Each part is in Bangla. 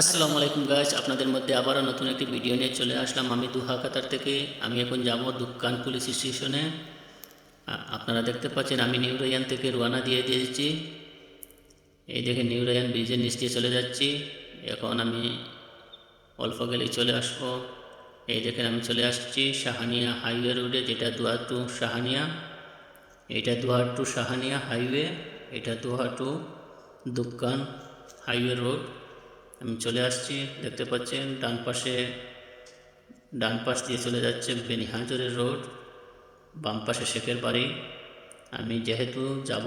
আসসালামু আলাইকুম গাইজ আপনাদের মধ্যে আবারও নতুন একটি ভিডিও নিয়ে চলে আসলাম। আমি দুহা কাতার থেকে। আমি এখন যাব দুকান পুলিশ স্টেশনে। আপনারা দেখতে পাচ্ছেন, আমি নিউ রায়ান থেকে রোয়ানা দিয়ে দিয়েছি। এই দেখে নিউ রায়ান ব্রিজের নিচ দিয়ে চলে যাচ্ছি। এখন আমি অল্প গেলেই চলে আসব। এই দেখেন, আমি চলে আসছি সাহানিয়া হাইওয়ে রোডে, যেটা দুয়ার টু সাহানিয়া এটা দুয়ার টু সাহানিয়া হাইওয়ে, এটা দুয়ার টু দুকান হাইওয়ে রোড। আমি চলে আসছি, দেখতে পাচ্ছেন, ডান পাশে, ডান পাশ দিয়ে চলে যাচ্ছে বেনিহাজরের রোড, বাম পাশে শেখের বাড়ি। আমি যেহেতু যাব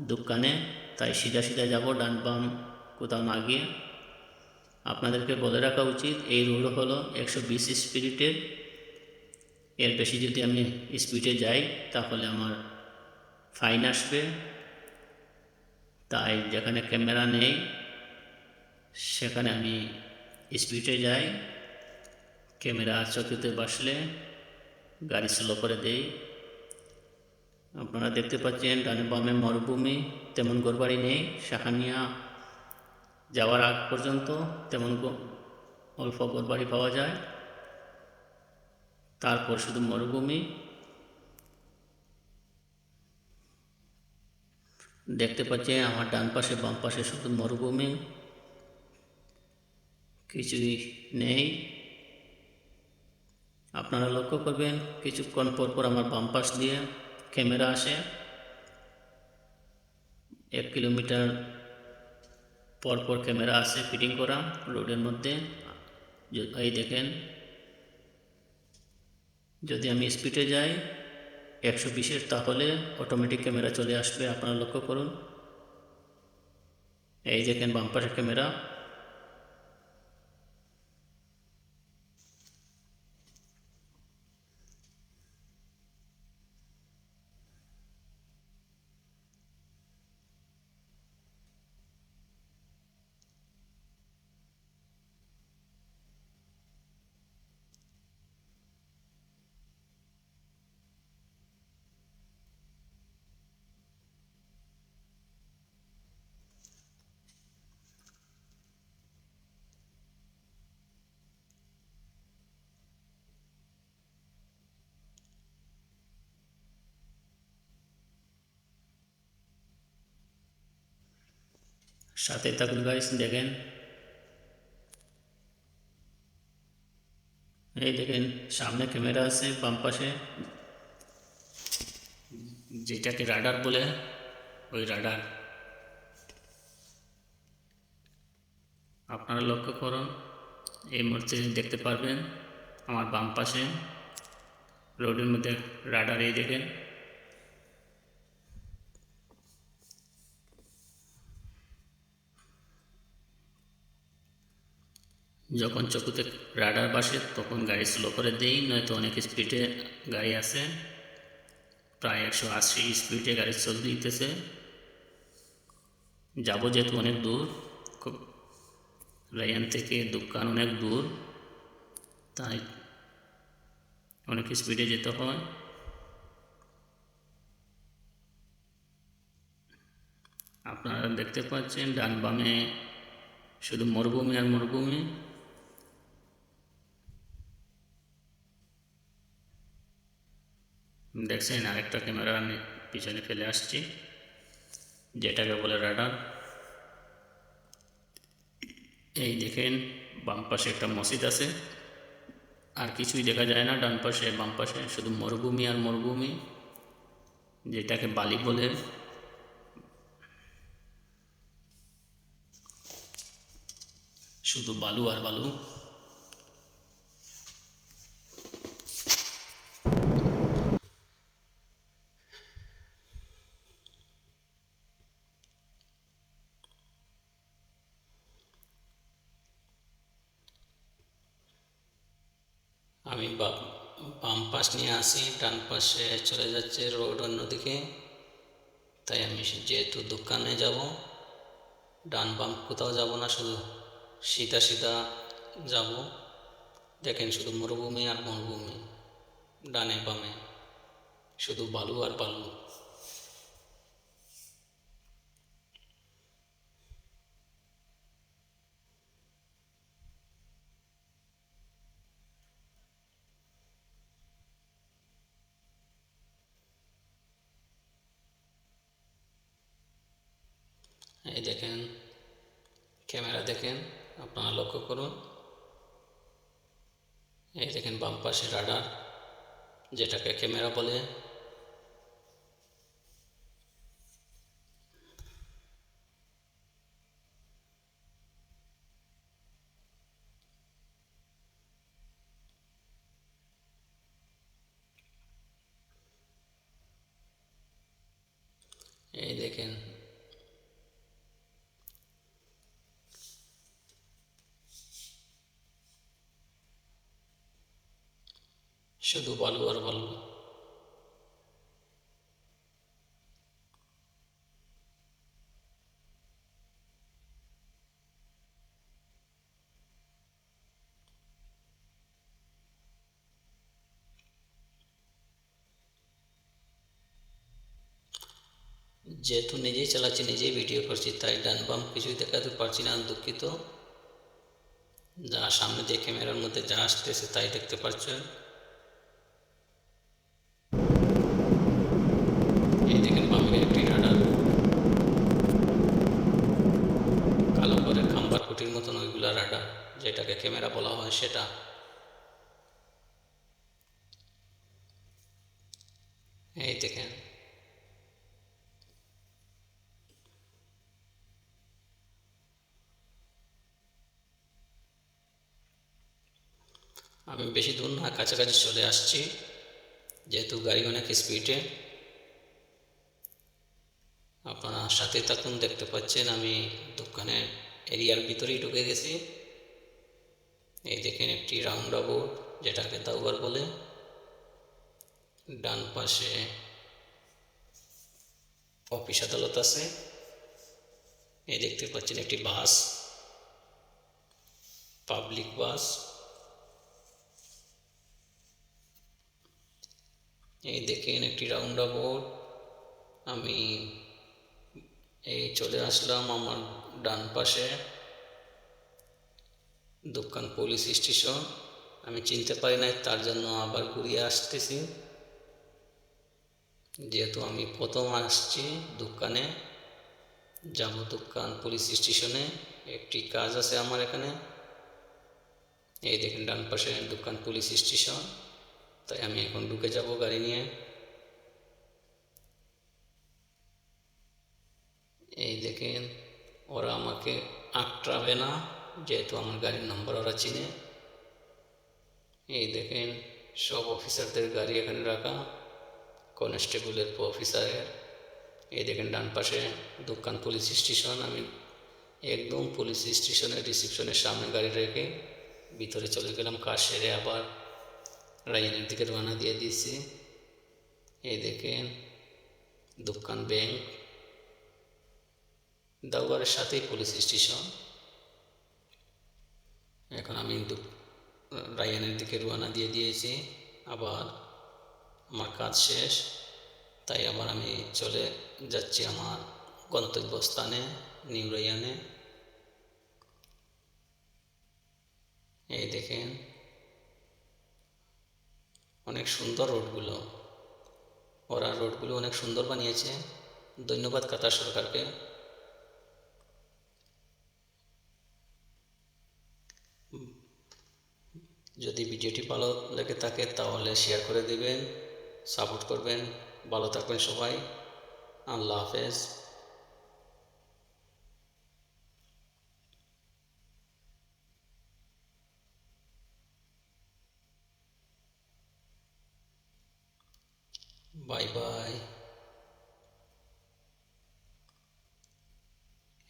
দোকানে, তাই সিধা সিধা যাব ডান বাম কোথাও না গিয়ে। আপনাদেরকে বলে রাখা উচিত, এই রোড হলো একশো বিশ স্পিরিটের এর বেশি যদি আমি স্পিডে যাই, তাহলে আমার ফাইন আসবে। তাই যেখানে ক্যামেরা নেই সেখানে আমি স্পিডে যাই ক্যামেরা চকিতে বসলে গাড়ি স্লো করে দেই। আপনারা দেখতে পাচ্ছেন, ডানে বামে মরুভূমি, তেমন গোরবাড়ি নেই। শাখানিয়া যাওয়ার আগ পর্যন্ত তেমন অল্প গোরবাড়ি পাওয়া যায়। তারপর শুধু মরুভূমি। দেখতে পাচ্ছেন, আমার ডান পাশে, বাম পাশে শুধু মরুভূমি। কিছুই নেই। আপনারা লক্ষ্য করবেন, কিছুক্ষণ পর পর আমার বাম পাশ দিয়ে ক্যামেরা আসে। এক কিলোমিটার পর পর ক্যামেরা আসে ফিটিং করা রোডের মধ্যে। এই দেখেন, যদি আমি স্পিডে যাই একশো বিশের, তাহলে অটোমেটিক ক্যামেরা চলে আসবে। আপনারা লক্ষ্য করুন। এই দেখেন বাম্পাসের ক্যামেরা। সাথে থাকুন গাইস দেখেন এই দেখেন সামনে ক্যামেরা আছে বাম পাশে যেটাকে রাডার বলে ওই রাডার আপনারা লক্ষ্য করুন এই মুহূর্তে দেখতে পারবেন আমার বাম পাশে রোডের মধ্যে রাডার এই দেখেন যখন চকুতে রাডার বাসে, তখন গাড়ি স্লো করে দেই, নয়তো অনেক স্পিডে গাড়ি আছে। প্রায় একশো আশি স্পিডে গাড়ি চল দিতেছে। যাব যেহেতু অনেক দূর, খুব রায়ান থেকে দোকান অনেক দূর, তাই অনেক স্পিডে যেতে হয়। আপনারা দেখতে পাচ্ছেন, ডান বামে শুধু মরুভূমি আর মরুভূমি। দেখছেন, আরেকটা ক্যামেরা আমি পিছনে ফেলে আসছি, যেটাকে বলে রাডার। এই দেখেন, বাম পাশে একটা মসজিদ আছে। আর কিছুই দেখা যায় না, ডান পাশে, বাম পাশে, শুধু মরুভূমি আর মরুভূমি, যেটাকে বালি বলে। শুধু বালু আর বালু। আমি বাম পাশ নিয়ে আসি, ডান পাশে চলে যাচ্ছে রোড অন্যদিকে। তাই আমি যেহেতু দোকানে যাব, ডান বাম কোথাও যাব না, শুধু সিধা সিধা যাব। দেখেন শুধু মরুভূমি আর মরুভূমি ডানে বামে। শুধু বালু আর বালু। এই দেখেন, ক্যামেরা দেখেন, আপনারা লক্ষ্য করুন। এই দেখেন বাম পাশে রাডার যেটাকে ক্যামেরা বলে এই দেখেন শুধু বালু আর বালু যেহেতু নিজেই চালাচ্ছি, নিজেই ভিডিও করছি, তাই ডান বাম কিছুই দেখাতে পারছি না, দুঃখিত। যা সামনে দিয়ে ক্যামেরার মধ্যে যা আসতেছে তাই দেখতে পাচ্ছেন এই দেখেন বামে একটি রাডার কালো করে খাম্বার কুটির মতন ওইগুলা রাডার যেটাকে ক্যামেরা বলা হয় সেটা। এই দেখেন। আমি বেশি দূর না, কাছাকাছি চলে আসছি, যেহেতু গাড়ি অনেক স্পিডে আপনারা সাথে থাকুন দেখতে পাচ্ছেন আমি দোকানের এরিয়ার ভিতরেই ঢুকে গেছি। এই দেখেন একটি রাউন্ড আবাউট যেটাকে দাউবার বলে। ডান পাশে অফিস আদালত আছে। এই দেখতে পাচ্ছেন একটি বাস, পাবলিক বাস। এই দেখেন একটি রাউন্ড আবাউট আমি এই চলে আসলাম আমার ডান পাশে দোকান পুলিশ স্টেশন। আমি চিনতে পারি নাই, তার জন্য আবার ঘুরিয়ে আসতেছি। যেহেতু আমি প্রথম আসছি দোকানে, যাব দোকান পুলিশ স্টেশনে। একটি কাজ আছে আমার এখানে। এই দেখেন, ডান পাশে দোকান পুলিশ স্টেশন। তাই আমি এখন ঢুকে যাব গাড়ি নিয়ে। এই দেখেন, ওরা আমাকে আটটাবে না, যেহেতু আমার গাড়ির নম্বর ওরা চিনে। এই দেখেন, সব অফিসারদের গাড়ি এখানে রাখা কনস্টেবলের অফিসারের এই দেখেন, ডান পাশে দোকান পুলিশ স্টেশন আমি একদম পুলিশ স্টেশনের রিসিপশনের সামনে গাড়ি রেখে ভিতরে চলে গেলাম, কাজ সেরে আবার রাইনের দিকে রওনা দিয়ে দিয়েছি। এই দেখেন, দোকান ব্যাংক দাউবারের সাথেই পুলিশ স্টেশন এখন আমি রায়ানের দিকে রওনা দিয়ে দিয়েছি, আবার আমার কাজ শেষ। তাই আবার আমি চলে যাচ্ছি আমার গন্তব্যস্থানে, নিউ রায়ানে। এই দেখেন, অনেক সুন্দর রোডগুলো। ওরা রোডগুলো অনেক সুন্দর বানিয়েছে। ধন্যবাদ কাতার সরকারকে। যদি ভিডিওটি ভালো লেগে থাকে তাহলে শেয়ার করে দেবেন সাপোর্ট করবেন, ভালো থাকবেন সবাই, আল্লাহ হাফেজ। বাই বাই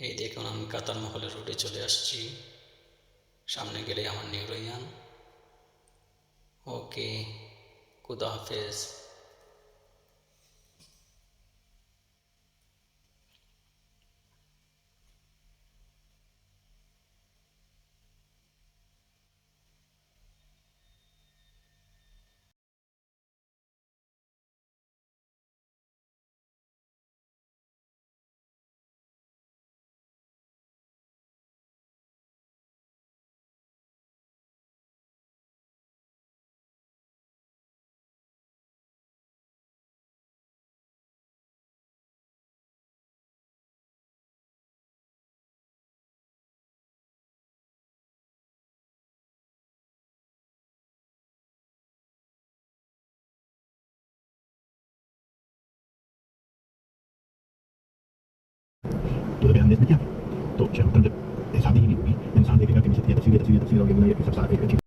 এই দেখুন আমি কাতার মহলের রোডে চলে আসছি। সামনে গেলে আমার নিউ রয়ান ওকে খুদা হাফেজ तो हमने इसमें किया तो जब मतलब ऐसा भी नहीं हुई इंसान देखेगा कि मुझे ये तस्वीर ये तस्वीर और ये सब सारा एक